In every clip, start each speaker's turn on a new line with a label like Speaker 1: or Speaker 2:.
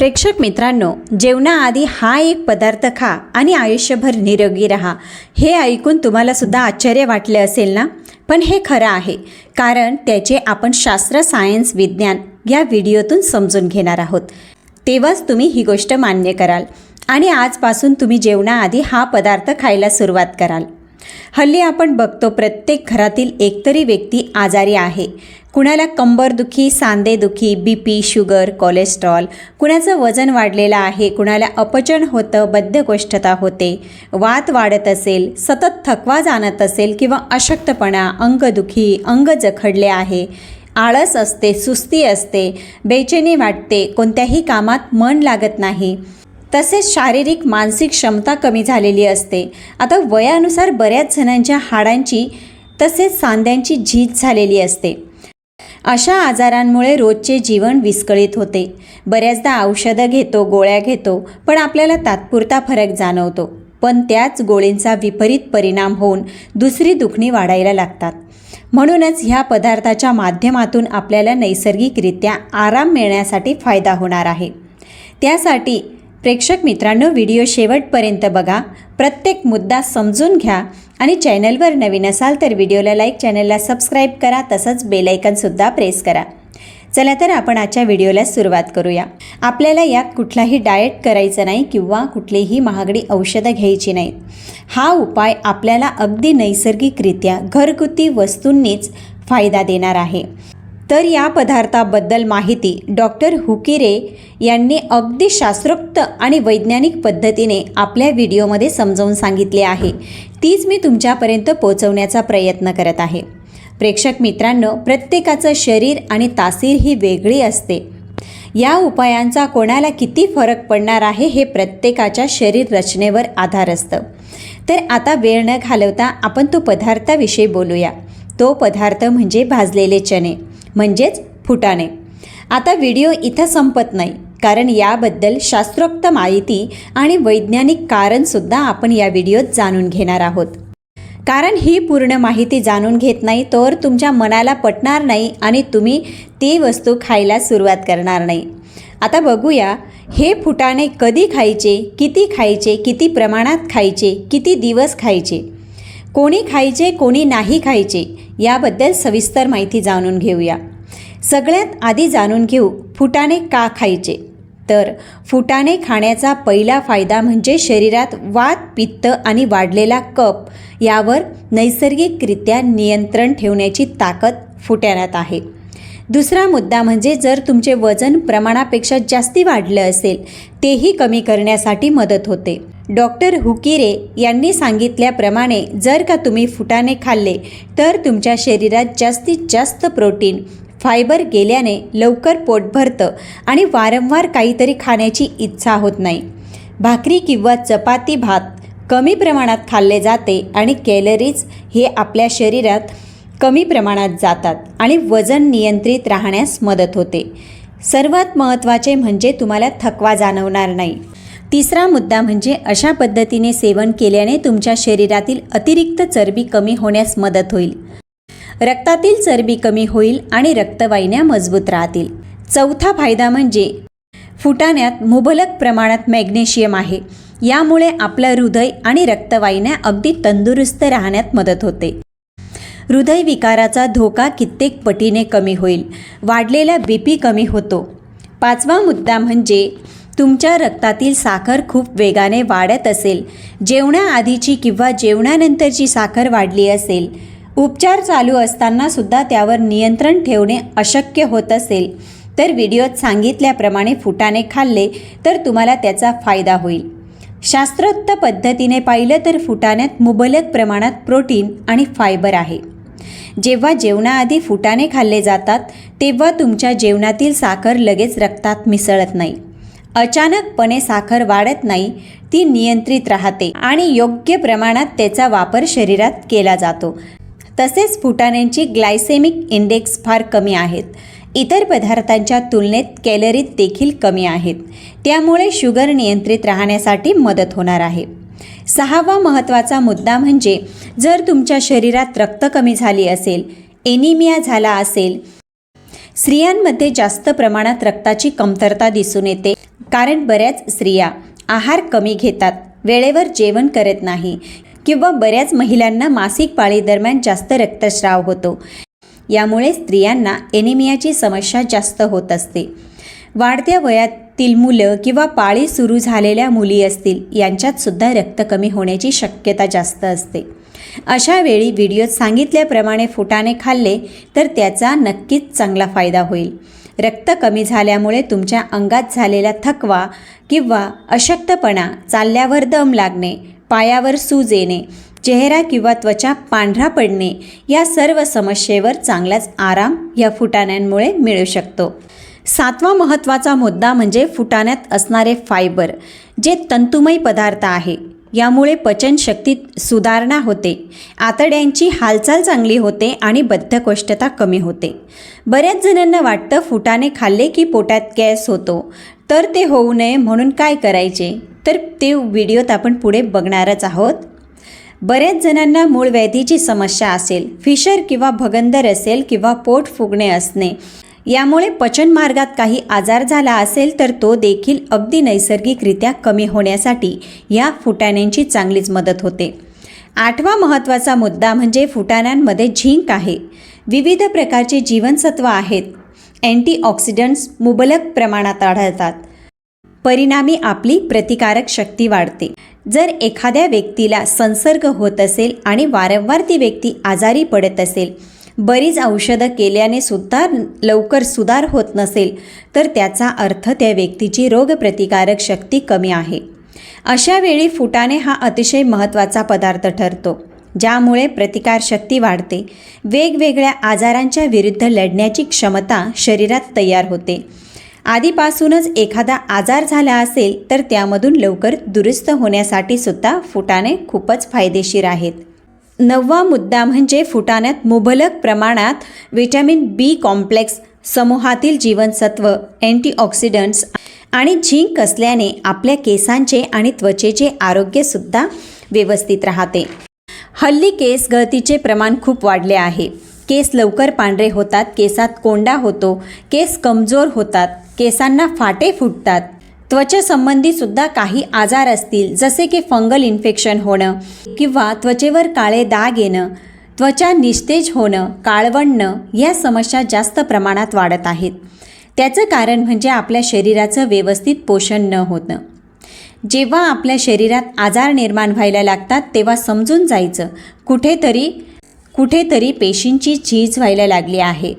Speaker 1: प्रेक्षक मित्रांनो जेवणाआधी हा एक पदार्थ खा आणि आयुष्यभर निरोगी राहा. हे ऐकून तुम्हालासुद्धा आश्चर्य वाटले असेल ना? पण हे खरं आहे कारण त्याचे आपण शास्त्र सायन्स विज्ञान या व्हिडिओतून समजून घेणार आहोत. तेव्हाच तुम्ही ही गोष्ट मान्य कराल आणि आजपासून तुम्ही जेवणाआधी हा पदार्थ खायला सुरुवात कराल. हल्ली आपण बघतो प्रत्येक घरातील एकतरी व्यक्ती आजारी आहे. कुणाला कंबरदुखी सांधेदुखी बी पी शुगर कोलेस्ट्रॉल कुणाचं वजन वाढलेलं आहे कुणाला अपचन होतं बद्धकोष्ठता होते वात वाढत असेल सतत थकवा जाणत असेल किंवा अशक्तपणा अंगदुखी अंग जखडले आहे आळस असते सुस्ती असते बेचैनी वाटते कोणत्याही कामात मन लागत नाही. तसेच शारीरिक मानसिक क्षमता कमी झालेली असते. आता वयानुसार बऱ्याच जणांच्या हाडांची तसेच सांध्यांची झीज झालेली असते. अशा आजारांमुळे रोजचे जीवन विस्कळीत होते. बऱ्याचदा औषधं घेतो गोळ्या घेतो पण आपल्याला तात्पुरता फरक जाणवतो. पण त्याच गोळींचा विपरीत परिणाम होऊन दुसरी दुखणी वाढायला लागतात. म्हणूनच ह्या पदार्थाच्या माध्यमातून आपल्याला नैसर्गिकरित्या आराम मिळण्यासाठी फायदा होणार आहे. त्यासाठी प्रेक्षक मित्रांनो व्हिडिओ शेवटपर्यंत बघा. प्रत्येक मुद्दा समजून घ्या आणि चॅनलवर नवीन असाल तर व्हिडिओला लाईक चॅनलला सबस्क्राईब करा तसंच बेलायकनसुद्धा प्रेस करा. चला तर आपण आजच्या व्हिडिओला सुरुवात करूया. आपल्याला यात कुठलाही डाएट करायचं नाही किंवा कुठलीही महागडी औषधं घ्यायची नाहीत. हा उपाय आपल्याला अगदी नैसर्गिकरित्या घरगुती वस्तूंनीच फायदा देणार आहे. तर या पदार्थाबद्दल माहिती डॉक्टर हुकिरे यांनी अगदी शास्त्रोक्त आणि वैज्ञानिक पद्धतीने आपल्या व्हिडिओमध्ये समजावून सांगितले आहे. तीच मी तुमच्यापर्यंत पोहोचवण्याचा प्रयत्न करत आहे. प्रेक्षक मित्रांनो प्रत्येकाचं शरीर आणि तासीर ही वेगळी असते. या उपायांचा कोणाला किती फरक पडणार आहे हे प्रत्येकाच्या शरीर रचनेवर आधार असतं. तर आता वेळ न घालवता आपण तो पदार्थाविषयी बोलूया. तो पदार्थ म्हणजे भाजलेले चणे. म्हणजेच फुटाणे. आता व्हिडिओ इथं संपत नाही. कारण याबद्दल शास्त्रोक्त माहिती आणि वैज्ञानिक कारणसुद्धा आपण या व्हिडिओत जाणून घेणार आहोत. कारण ही पूर्ण माहिती जाणून घेत नाही तर तुमच्या मनाला पटणार नाही आणि तुम्ही ती वस्तू खायला सुरुवात करणार नाही. आता बघूया हे फुटाणे कधी खायचे किती खायचे किती प्रमाणात खायचे किती दिवस खायचे? कोणी खायचे कोणी नाही खायचे याबद्दल सविस्तर माहिती जाणून घेऊया. सगळ्यात आधी जाणून घेऊ फुटाणे का खायचे? तर फुटाणे खाण्याचा पहिला फायदा म्हणजे शरीरात वात पित्त आणि वाढलेला कप यावर नैसर्गिकरित्या नियंत्रण ठेवण्याची ताकद फुटाण्यात आहे. दुसरा मुद्दा म्हणजे जर तुमचे वजन प्रमाणापेक्षा जास्ती वाढलं असेल तेही कमी करण्यासाठी मदत होते. डॉक्टर हुकिरे यांनी सांगितल्याप्रमाणे जर का तुम्ही फुटाणे खाल्ले तर तुमच्या शरीरात जास्तीत जास्त प्रोटीन फायबर गेल्याने लवकर पोट भरतं आणि वारंवार काहीतरी खाण्याची इच्छा होत नाही. भाकरी किंवा चपाती भात कमी प्रमाणात खाल्ले जाते आणि कॅलरीज हे आपल्या शरीरात कमी प्रमाणात जातात आणि वजन नियंत्रित राहण्यास मदत होते. सर्वात महत्त्वाचे म्हणजे तुम्हाला थकवा जाणवणार नाही. तिसरा मुद्दा म्हणजे अशा पद्धतीने सेवन केल्याने तुमच्या शरीरातील अतिरिक्त चरबी कमी होण्यास मदत होईल. रक्तातील चरबी कमी होईल आणि रक्तवाहिन्या मजबूत राहतील. चौथा फायदा म्हणजे फुटाण्यात मुबलक प्रमाणात मॅग्नेशियम आहे. यामुळे आपलं हृदय आणि रक्तवाहिन्या अगदी तंदुरुस्त राहण्यात मदत होते. हृदयविकाराचा धोका कित्येक पटीने कमी होईल. वाढलेला बी पी कमी होतो. पाचवा मुद्दा म्हणजे तुमच्या रक्तातील साखर खूप वेगाने वाढत असेल. जेवणाआधीची किंवा जेवणानंतरची साखर वाढली असेल. उपचार चालू असताना सुद्धा त्यावर नियंत्रण ठेवणे अशक्य होत असेल. तर व्हिडिओत सांगितल्याप्रमाणे फुटाने खाल्ले तर तुम्हाला त्याचा फायदा होईल. शास्त्रोक्त पद्धतीने पाहिलं तर फुटाण्यात मुबलक प्रमाणात प्रोटीन आणि फायबर आहे. जेव्हा जेवणाआधी फुटाणे खाल्ले जातात तेव्हा तुमच्या जेवणातील साखर लगेच रक्तात मिसळत नाही. अचानकपणे साखर वाढत नाही ती नियंत्रित राहते आणि योग्य प्रमाणात त्याचा वापर शरीरात केला जातो. तसेच फुटाण्यांची ग्लायसेमिक इंडेक्स फार कमी आहेत. इतर पदार्थांच्या तुलनेत कॅलरीत देखील कमी आहेत. त्यामुळे शुगर नियंत्रित राहण्यासाठी मदत होणार आहे. सहावा महत्त्वाचा मुद्दा म्हणजे जर तुमच्या शरीरात रक्त कमी झाली असेल एनिमिया झाला असेल स्त्रियांमध्ये जास्त प्रमाणात रक्ताची कमतरता दिसून येते कारण बऱ्याच स्त्रिया आहार कमी घेतात वेळेवर जेवण करत नाही किंवा बऱ्याच महिलांना मासिक पाळीदरम्यान जास्त रक्तस्राव होतो. यामुळे स्त्रियांना एनिमियाची समस्या जास्त होत असते. वाढत्या वयातील मुलं किंवा पाळी सुरू झालेल्या मुली असतील यांच्यात सुद्धा रक्त कमी होण्याची शक्यता जास्त असते. अशा वेळी व्हिडिओत सांगितल्याप्रमाणे फुटाणे खाल्ले तर त्याचा नक्कीच चांगला फायदा होईल. रक्त कमी झाल्यामुळे तुमच्या अंगात झालेला थकवा किंवा अशक्तपणा चालल्यावर दम लागणे पायावर सूज येणे चेहरा किंवा त्वचा पांढरा पडणे या सर्व समस्येवर चांगलाच आराम या फुटाण्यांमुळे मिळू शकतो. सातवा महत्त्वाचा मुद्दा म्हणजे फुटाण्यात असणारे फायबर जे तंतुमय पदार्थ आहे. यामुळे पचनशक्तीत सुधारणा होते. आतड्यांची हालचाल चांगली होते आणि बद्धकोष्ठता कमी होते. बऱ्याच जणांना वाटतं फुटाने खाल्ले की पोटात गॅस होतो. तर ते होऊ नये म्हणून काय करायचे? तर ते व्हिडिओत आपण पुढे बघणारच आहोत. बऱ्याच जणांना मूळ व्याधीची समस्या असेल. फिशर किंवा भगंदर असेल किंवा पोट फुगणे असणे. यामुळे पचनमार्गात काही आजार झाला असेल तर तो देखील अगदी नैसर्गिकरित्या कमी होण्यासाठी या फुटाण्यांची चांगलीच मदत होते. आठवा महत्त्वाचा मुद्दा म्हणजे फुटाण्यांमध्ये झिंक आहे. विविध प्रकारचे जीवनसत्व आहेत. अँटीऑक्सिडंट्स मुबलक प्रमाणात आढळतात. परिणामी आपली प्रतिकारक शक्ती वाढते. जर एखाद्या व्यक्तीला संसर्ग होत असेल आणि वारंवार ती व्यक्ती आजारी पडत असेल बरीच औषधं केल्याने सुद्धा लवकर सुधार होत नसेल तर त्याचा अर्थ त्या व्यक्तीची रोगप्रतिकारक शक्ती कमी आहे. अशा वेळी फुटाणे हा अतिशय महत्त्वाचा पदार्थ ठरतो ज्यामुळे प्रतिकारशक्ती वाढते. वेगवेगळ्या आजारांच्या विरुद्ध लढण्याची क्षमता शरीरात तयार होते. आधीपासूनच एखादा आजार झाला असेल तर त्यामधून लवकर दुरुस्त होण्यासाठी सुद्धा फुटाणे खूपच फायदेशीर आहेत. नववा मुद्दा म्हणजे फुटाण्यात मुबलक प्रमाणात व्हिटॅमिन बी कॉम्प्लेक्स समूहातील जीवनसत्व अँटीऑक्सिडंट्स आणि झिंक असल्याने आपल्या केसांचे आणि त्वचेचे आरोग्यसुद्धा व्यवस्थित राहते. हल्ली केस गळतीचे प्रमाण खूप वाढले आहे. केस लवकर पांढरे होतात केसात कोंडा होतो केस कमजोर होतात केसांना फाटे फुटतात. त्वचेसंबंधी सुद्धा काही आजार असतील जसे की फंगल इन्फेक्शन होणं किंवा त्वचेवर काळे दाग येणं त्वचा निस्तेज होणं काळवणणं या समस्या जास्त प्रमाणात वाढत आहेत. त्याचं कारण म्हणजे आपल्या शरीराचं व्यवस्थित पोषण न होणं. जेव्हा आपल्या शरीरात आजार निर्माण व्हायला लागतात तेव्हा समजून जायचं कुठेतरी कुठेतरी पेशींची झीज व्हायला लागली आहे.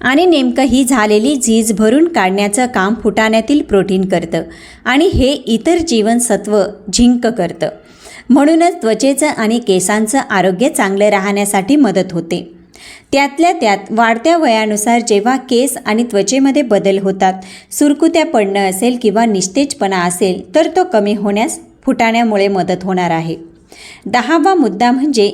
Speaker 1: आणि नेमकं ही झालेली झीज भरून काढण्याचं काम फुटाण्यातील प्रोटीन करतं आणि हे इतर जीवनसत्व झिंक करतं. म्हणूनच त्वचेचं आणि केसांचं आरोग्य चांगलं राहण्यासाठी मदत होते. त्यातल्या त्यात वाढत्या वयानुसार जेव्हा केस आणि त्वचेमध्ये बदल होतात सुरकुत्या पडणं असेल किंवा निस्तेजपणा असेल तर तो कमी होण्यास फुटाण्यामुळे मदत होणार आहे. दहावा मुद्दा म्हणजे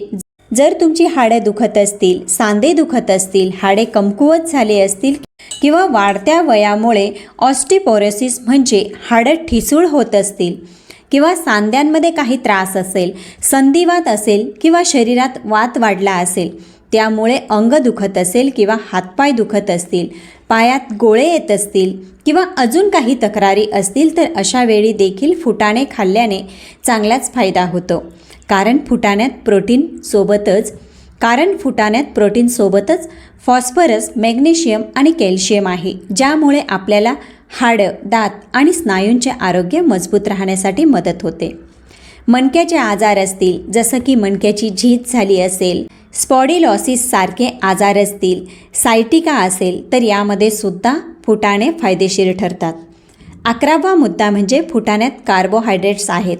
Speaker 1: जर तुमची हाडं दुखत असतील सांधे दुखत असतील हाडे कमकुवत झाले असतील किंवा वाढत्या वयामुळे ऑस्टिपोरोसिस म्हणजे हाडं ठिसूळ होत असतील किंवा सांध्यांमध्ये काही त्रास असेल संधिवात असेल किंवा शरीरात वात वाढला असेल त्यामुळे अंग दुखत असेल किंवा हातपाय दुखत असतील पायात गोळे येत असतील किंवा अजून काही तक्रारी असतील तर अशा वेळी देखील फुटाणे खाल्ल्याने चांगलाच फायदा होतो. कारण फुटाण्यात प्रोटीन सोबतच कारण फुटाण्यात प्रोटीन सोबतच फॉस्फरस मॅग्नेशियम आणि कॅल्शियम आहे ज्यामुळे आपल्याला हाडं दात आणि स्नायूंचे आरोग्य मजबूत राहण्यासाठी मदत होते. मणक्याचे आजार असतील जसं की मणक्याची झीज झाली असेल स्पॉडिलॉसिस सारखे आजार असतील सायटिका असेल तर यामध्ये सुद्धा फुटाणे फायदेशीर ठरतात. अकरावा मुद्दा म्हणजे फुटाण्यात कार्बोहायड्रेट्स आहेत.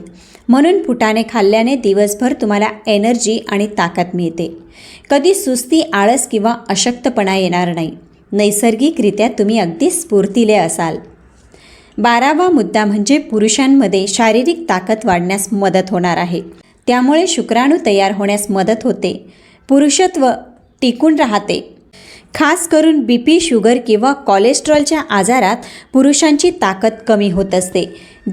Speaker 1: म्हणून फुटाणे खाल्ल्याने दिवसभर तुम्हाला एनर्जी आणि ताकद मिळते. कधी सुस्ती आळस किंवा अशक्तपणा येणार नाही. नैसर्गिकरित्या तुम्ही अगदी स्फूर्तिले असाल. बारावा मुद्दा म्हणजे पुरुषांमध्ये शारीरिक ताकद वाढण्यास मदत होणार आहे. त्यामुळे शुक्राणू तयार होण्यास मदत होते. पुरुषत्व टिकून राहते. खास करून बी पी शुगर किंवा कोलेस्ट्रॉलच्या आजारात पुरुषांची ताकद कमी होत असते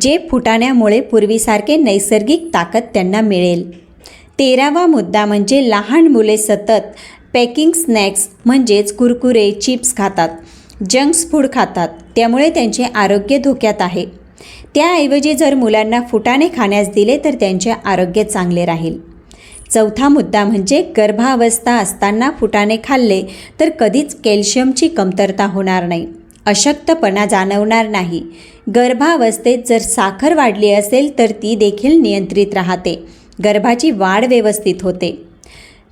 Speaker 1: जे फुटाण्यामुळे पूर्वीसारखे नैसर्गिक ताकद त्यांना मिळेल. तेरावा मुद्दा म्हणजे लहान मुले सतत पॅकिंग स्नॅक्स म्हणजेच कुरकुरे चिप्स खातात जंक्स फूड खातात त्यामुळे त्यांचे आरोग्य धोक्यात आहे. त्याऐवजी जर मुलांना फुटाणे खाण्यास दिले तर त्यांचे आरोग्य चांगले राहील. चौथा मुद्दा म्हणजे गर्भावस्था असताना फुटाणे खाल्ले तर कधीच कॅल्शियमची कमतरता होणार नाही. अशक्तपणा जाणवणार नाही. गर्भावस्थेत जर साखर वाढली असेल तर ती देखील नियंत्रित राहते. गर्भाची वाढ व्यवस्थित होते.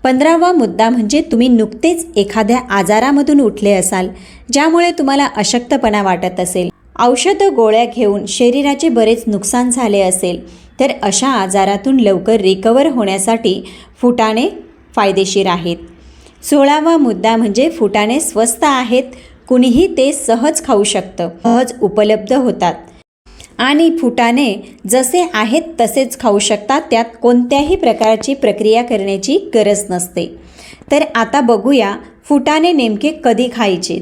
Speaker 1: पंधरावा मुद्दा म्हणजे तुम्ही नुकतेच एखाद्या आजारामधून उठले असाल ज्यामुळे तुम्हाला अशक्तपणा वाटत असेल. औषधं गोळ्या घेऊन शरीराचे बरेच नुकसान झाले असेल. तर अशा आजारातून लवकर रिकवर होण्यासाठी फुटाणे फायदेशीर आहेत. सोळावा मुद्दा म्हणजे फुटाणे स्वस्त आहेत कुणीही ते सहज खाऊ शकतं सहज उपलब्ध होतात. आणि फुटाणे जसे आहेत तसेच खाऊ शकतात त्यात कोणत्याही प्रकारची प्रक्रिया करण्याची गरज नसते. तर आता बघूया फुटाणे नेमके कधी खायचे?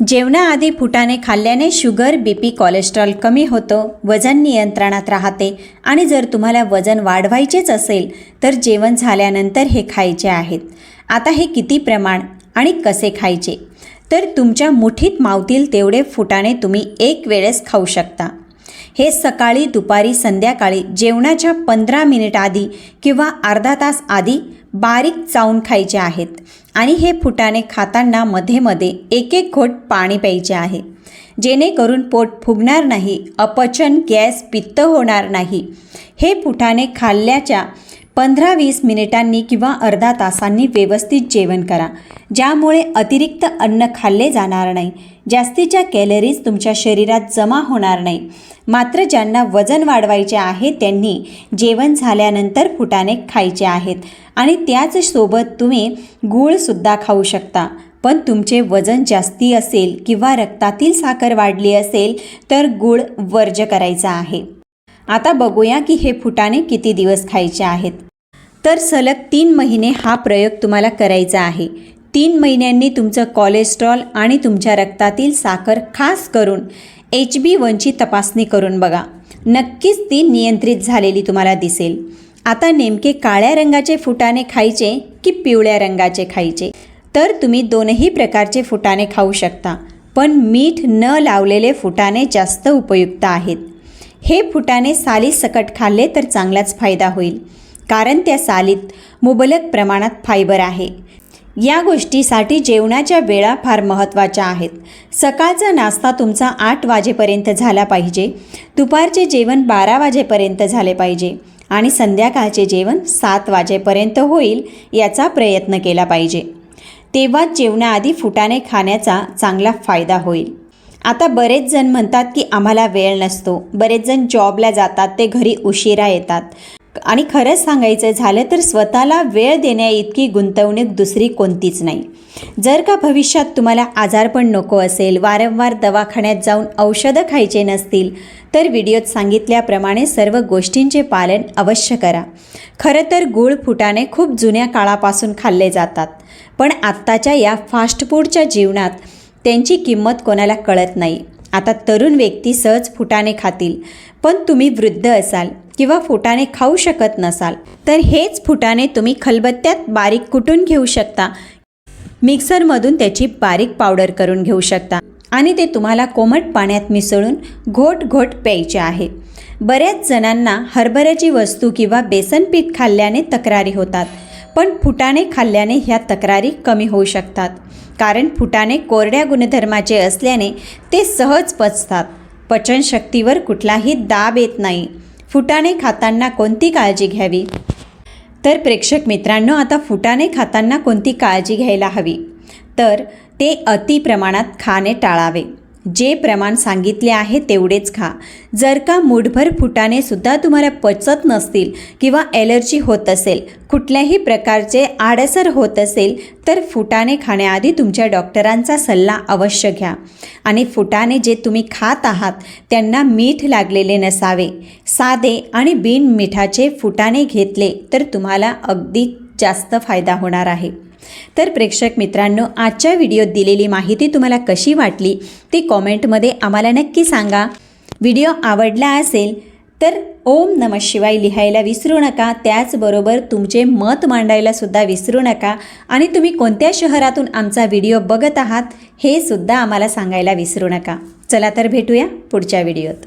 Speaker 1: जेवणाआधी फुटाणे खाल्ल्याने शुगर बी पी कोलेस्ट्रॉल कमी होतं वजन नियंत्रणात राहते. आणि जर तुम्हाला वजन वाढवायचेच असेल तर जेवण झाल्यानंतर हे खायचे आहेत. आता हे किती प्रमाण आणि कसे खायचे? तर तुमच्या मुठीत मावतील तेवढे फुटाणे तुम्ही एक वेळेस खाऊ शकता. हे सकाळी दुपारी संध्याकाळी जेवणाच्या पंधरा मिनिट आधी किंवा अर्धा तास आधी बारीक चावून खायचे आहेत आणि हे फुटाणे खाताना मध्ये मध्ये एक एक घोट पाणी प्यायचे आहे. जेणेकरून पोट फुगणार नाही अपचन गॅस पित्त होणार नाही. हे फुटाणे खाल्ल्याच्या पंधरा वीस मिनिटांनी किंवा अर्धा तासांनी व्यवस्थित जेवण करा. ज्यामुळे अतिरिक्त अन्न खाल्ले जाणार नाही. जास्तीच्या कॅलरीज तुमच्या शरीरात जमा होणार नाही. मात्र ज्यांना वजन वाढवायचे आहे त्यांनी जेवण झाल्यानंतर फुटाणे खायचे आहेत. आणि त्याचसोबत तुम्ही गूळसुद्धा खाऊ शकता. पण तुमचे वजन जास्ती असेल किंवा रक्तातील साखर वाढली असेल तर गूळ वर्ज करायचा आहे. आता बघूया की हे फुटाणे किती दिवस खायचे आहेत. तर सलग तीन महिने हा प्रयोग तुम्हाला करायचा आहे. तीन महिन्यांनी तुमचं कोलेस्ट्रॉल आणि तुमच्या रक्तातील साखर खास करून एच बी वनची तपासणी करून बघा. नक्कीच ती नियंत्रित झालेली तुम्हाला दिसेल. आता नेमके काळ्या रंगाचे फुटाणे खायचे की पिवळ्या रंगाचे खायचे? तर तुम्ही दोनही प्रकारचे फुटाणे खाऊ शकता पण मीठ न लावलेले फुटाणे जास्त उपयुक्त आहेत. हे फुटाणे साली सकट खाल्ले तर चांगलाच फायदा होईल कारण त्या सालीत मुबलक प्रमाणात फायबर आहे. या गोष्टीसाठी जेवणाच्या वेळा फार महत्त्वाच्या आहेत. सकाळचा नाश्ता तुमचा आठ वाजेपर्यंत झाला पाहिजे दुपारचे जेवण बारा वाजेपर्यंत झाले पाहिजे. आणि संध्याकाळचे जेवण सात वाजेपर्यंत होईल याचा प्रयत्न केला पाहिजे. तेव्हाच जेवणाआधी फुटाणे खाण्याचा चांगला फायदा होईल. आता बरेच जण म्हणतात की आम्हाला वेळ नसतो. बरेच जण जॉबला जातात ते घरी उशिरा येतात. आणि खरंच सांगायचं झालं तर स्वतःला वेळ देण्या इतकी गुंतवणूक दुसरी कोणतीच नाही. जर का भविष्यात तुम्हाला आजारपण नको असेल वारंवार दवाखान्यात जाऊन औषधं खायचे नसतील तर व्हिडिओत सांगितल्याप्रमाणे सर्व गोष्टींचे पालन अवश्य करा. खरं तर गूळ फुटाणे खूप जुन्या काळापासून खाल्ले जातात पण आत्ताच्या या फास्ट फूडच्या जीवनात त्यांची किंमत कोणाला कळत नाही. आता तरुण व्यक्ती सहज फुटाणे खातील पण तुम्ही वृद्ध असाल. किंवा फुटाने खाऊ शकत नसाल तर हेच फुटाने तुम्ही खलबत्त्यात बारीक कुटून घेऊ शकता. मिक्सरमधून त्याची बारीक पावडर करून घेऊ शकता आणि ते तुम्हाला कोमट पाण्यात मिसळून घोट घोट प्यायचे आहे. बऱ्याच जणांना हरभऱ्याची वस्तू किंवा बेसन पीठ खाल्ल्याने तक्रारी होतात पण फुटाणे खाल्ल्याने ह्या तक्रारी कमी होऊ शकतात कारण फुटाणे कोरड्या गुणधर्माचे असल्याने ते सहज पचतात. पचनशक्तीवर कुठलाही दाब येत नाही. फुटाणे खाताना कोणती काळजी घ्यावी? तर प्रेक्षक मित्रांनो आता फुटाणे खाताना कोणती काळजी घ्यायला हवी? तर ते अति प्रमाणात खाणे टाळावे. जे प्रमाण सांगितले आहे तेवढेच खा. जर का मुठभर फुटाने सुद्धा तुम्हाला पचत नसतील किंवा ॲलर्जी होत असेल कुठल्याही प्रकारचे आडसर होत असेल तर फुटाने खाण्याआधी तुमच्या डॉक्टरांचा सल्ला अवश्य घ्या. आणि फुटाने जे तुम्ही खात आहात त्यांना मीठ लागलेले नसावे. साधे आणि बिन मिठाचे फुटाणे घेतले तर तुम्हाला अगदी जास्त फायदा होणार आहे. तर प्रेक्षक मित्रांनो आजच्या व्हिडिओत दिलेली माहिती तुम्हाला कशी वाटली ती कॉमेंटमध्ये आम्हाला नक्की सांगा. व्हिडिओ आवडला असेल तर ओम नम शिवाय लिहायला विसरू नका. त्याचबरोबर तुमचे मत मांडायलासुद्धा विसरू नका. आणि तुम्ही कोणत्या शहरातून आमचा व्हिडिओ बघत आहात हे सुद्धा आम्हाला सांगायला विसरू नका. चला तर भेटूया पुढच्या व्हिडिओत